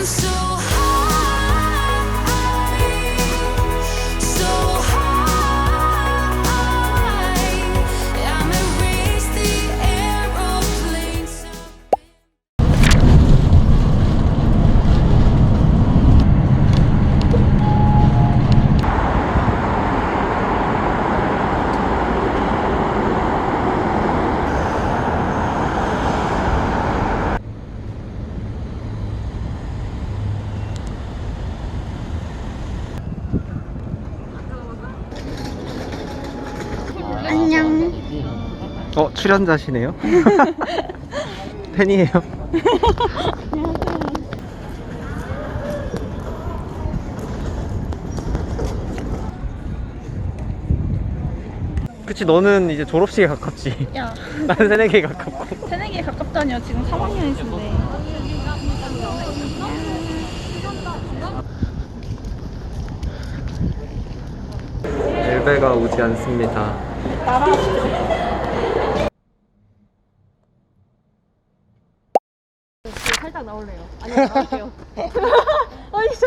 I'm so 안녕. 어 출연자시네요? 팬이에요. 그치 너는 이제 졸업식에 가깝지. 야, 나는 새내기에 가깝고. 새내기에 가깝다니요. 지금 3학년이신데. 엘베가 오지 않습니다. 살짝 나올래요. 아니, 나올게요. 아니, 저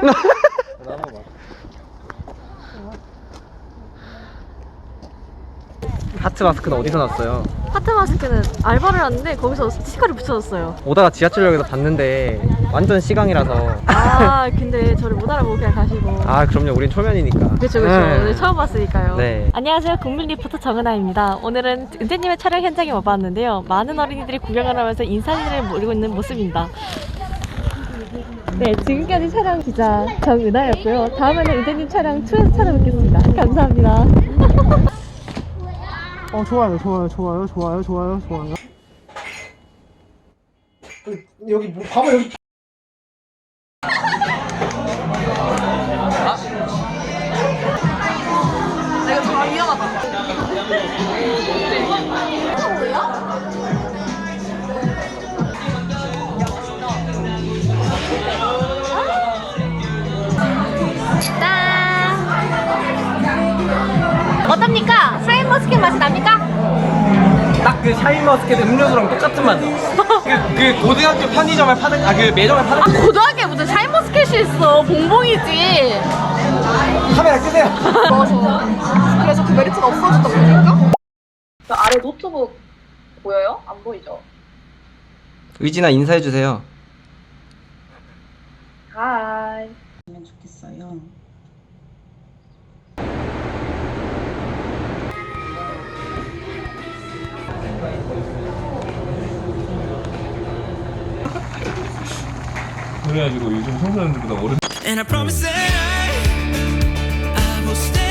하트 마스크는 어디서 났어요? 하트 마스크는 알바를 하는데 거기서 스티커를 붙여줬어요. 오다가 지하철역에서 봤는데 완전 시강이라서. 아, 근데 저를 못 알아보고 그냥 가시고. 아 그럼요 우린 초면이니까. 그쵸, 그쵸. 네. 오늘 처음 봤으니까요. 네. 안녕하세요. 국민 리포터 정은아입니다. 오늘은 은태님의 촬영 현장에 와봤는데요. 많은 어린이들이 구경을 하면서 인사진을 모르고 있는 모습입니다. 네, 지금까지 촬영 기자 정은아였고요. 다음에는 은태님 촬영 2에서 찾아뵙겠습니다. 감사합니다. 어 좋아요 좋아요 좋아요 좋아요 좋아요 좋아요. 여기 뭐 봐봐 여기. 위험하다. 짠! 어떻습니까? 샤인머스켓 맛이 납니까? 딱 그 샤인머스켓 음료수랑 똑같은 맛. 그, 그 고등학교 편의점에 파는 아 그 매점에 파는 아 고등학교에 무슨 샤인머스켓이 있어 봉봉이지 카메라 끄세요. 그래서 그 메리트가 없어졌던 겁니까? 그 아래 노트북 보여요? 안 보이죠? 의진아 인사해 주세요. 하이. 하면 좋겠어요. 그래가지고 요즘 청소년들보다 어른 And I promise that I, I will stay